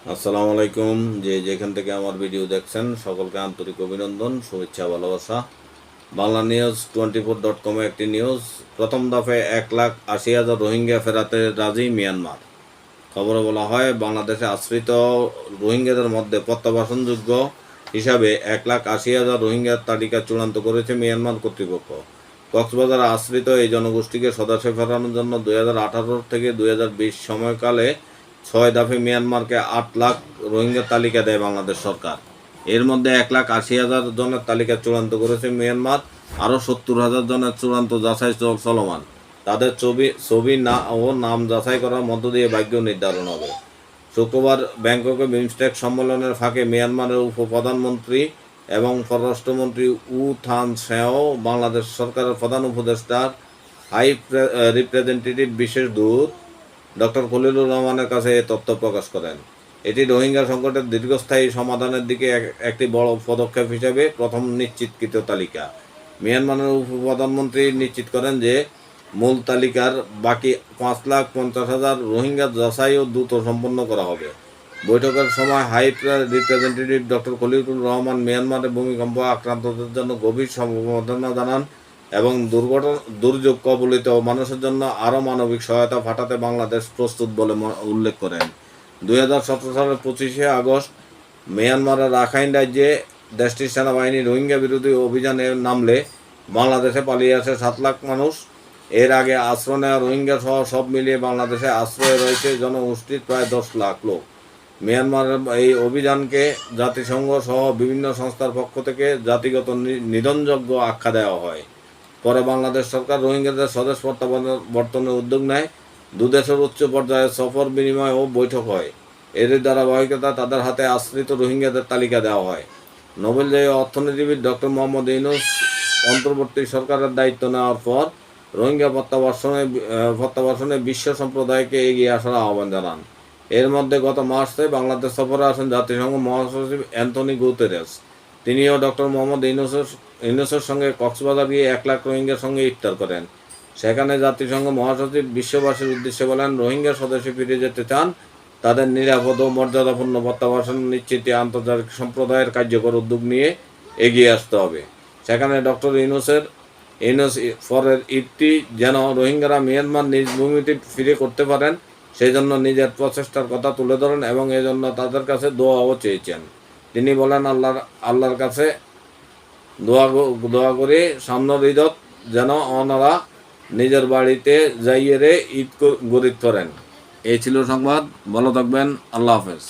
আসসালামু আলাইকুম। যে যেখান থেকে আমার ভিডিও দেখছেন, সকলকে আন্তরিক অভিনন্দন, শুভেচ্ছা, ভালোবাসা। Bangla news twenty four dot কমে একটি নিউজ। প্রথম দফে এক লাখ আশি হাজার রোহিঙ্গা ফেরাতে রাজি মিয়ানমার। খবরে বলা হয়, বাংলাদেশে আশ্রিত রোহিঙ্গাদের মধ্যে প্রত্যাবাসনযোগ্য হিসাবে এক লাখ আশি হাজার রোহিঙ্গার তালিকা চূড়ান্ত করেছে মিয়ানমার কর্তৃপক্ষ। কক্সবাজার আশ্রিত এই জনগোষ্ঠীকে সদস্য ফেরানোর জন্য দুই থেকে দুই সময়কালে ছয় দফে মিয়ানমারকে আট লাখ রোহিঙ্গার তালিকা দেয় বাংলাদেশ সরকার। এর মধ্যে এক লাখ আশি হাজার জনের তালিকা চূড়ান্ত করেছে মিয়ানমার, আরও সত্তর হাজার জনের চূড়ান্ত যাচাই চলমান। তাদের ছবি ছবি না ও নাম যাচাই করার মধ্য দিয়ে ভাগ্য নির্ধারণ হবে। শুক্রবার ব্যাংককে বিমস্টেক সম্মেলনের ফাঁকে মিয়ানমারের উপপ্রধানমন্ত্রী এবং পররাষ্ট্রমন্ত্রী উ থান সেও বাংলাদেশ সরকারের প্রধান উপদেষ্টার হাই রিপ্রেজেন্টেটিভ বিশেষ দূত ডক্টর খলিলুর রহমানের কাছে এ তথ্য প্রকাশ করেন। এটি রোহিঙ্গা সংকটের দীর্ঘস্থায়ী সমাধানের দিকে এক- একটি বড় পদক্ষেপ হিসেবে প্রথম নিশ্চিতকৃত তালিকা। মিয়ানমারের উপপ্রধানমন্ত্রী নিশ্চিত করেন যে, মূল তালিকার বাকি পাঁচ লাখ পঞ্চাশ হাজার রোহিঙ্গা যাচাই ও দ্রুত সম্পন্ন করা হবে। বৈঠকের সময় high representative doctor Khalilur Rahman মিয়ানমারের ভূমিকম্প আক্রান্তদের জন্য গভীর সমবেদনা জানান। এবং দুর্ঘটনা দুর্যোগ কবলিত মানুষের জন্য আরও মানবিক সহায়তা পাঠাতে বাংলাদেশ প্রস্তুত বলে উল্লেখ করেন। দুই হাজার সতেরো সালের পঁচিশে আগস্ট মিয়ানমারের রাখাইন রাজ্যে দেশটির সেনাবাহিনী রোহিঙ্গা বিরোধী অভিযানে নামলে বাংলাদেশে পালিয়ে আসে সাত লাখ মানুষ। এর আগে আশ্রয় নেওয়া রোহিঙ্গা সহ সব মিলিয়ে বাংলাদেশে আশ্রয়ে রয়েছে জনগোষ্ঠীর প্রায় দশ লাখ লোক। মিয়ানমারের এই অভিযানকে জাতিসংঘ সহ বিভিন্ন সংস্থার পক্ষ থেকে জাতিগত নিধনযোগ্য আখ্যা দেওয়া হয়। পরে বাংলাদেশ সরকার রোহিঙ্গাদের স্বদেশ প্রত্যাবর্তনের উদ্যোগ নেয়। দুদেশের উচ্চ পর্যায়ে সফর বিনিময় ও বৈঠক হয়। এর ধারাবাহিকতা তাদের হাতে আশ্রিত রোহিঙ্গাদের তালিকা দেওয়া হয়। নোবেলজয়ী অর্থনীতিবিদ ডক্টর মোহাম্মদ ইউনুস অন্তর্বর্তী সরকারের দায়িত্ব নেওয়ার পর রোহিঙ্গা প্রত্যাবাসনে আহ, প্রত্যাবাসনে বিশ্ব সম্প্রদায়কে এগিয়ে আসার আহ্বান জানান। এর মধ্যে গত মার্চে বাংলাদেশ সফরে আসেন জাতিসংঘ মহাসচিব অ্যান্থনি গুতেরেস। তিনিও ডক্টর মোহাম্মদ ইউনুসের ইউনুসের সঙ্গে কক্সবাজার গিয়ে এক লাখ রোহিঙ্গার সঙ্গে ইফতার করেন। সেখানে জাতিসংঘ মহাসচিব বিশ্ববাসীর উদ্দেশ্যে বলেন, রোহিঙ্গা সদস্য ফিরে যেতে চান, তাদের নিরাপদ ও মর্যাদাপূর্ণ প্রত্যাবাসন নিশ্চিতে আন্তর্জাতিক সম্প্রদায়ের কার্যকর উদ্যোগ নিয়ে এগিয়ে আসতে হবে। সেখানে ডক্টর ইউনুসের, ইউনুস ফরের ইটটি যেন রোহিঙ্গারা মিয়ানমার নিজ ভূমিতে ফিরে করতে পারেন সেই জন্য নিজের প্রচেষ্টার কথা তুলে ধরেন এবং এজন্য তাদের কাছে দোয়াও চেয়েছেন। তিনি বলেন, আল্লাহর আল্লাহর কাছে দোয়া দোয়া করে সামনের ঈদত যেন ওনারা নিজের বাড়িতে যাইয়ে ঈদ গরিব করেন। এই ছিল সংবাদ, ভালো থাকবেন, আল্লাহ হাফেজ।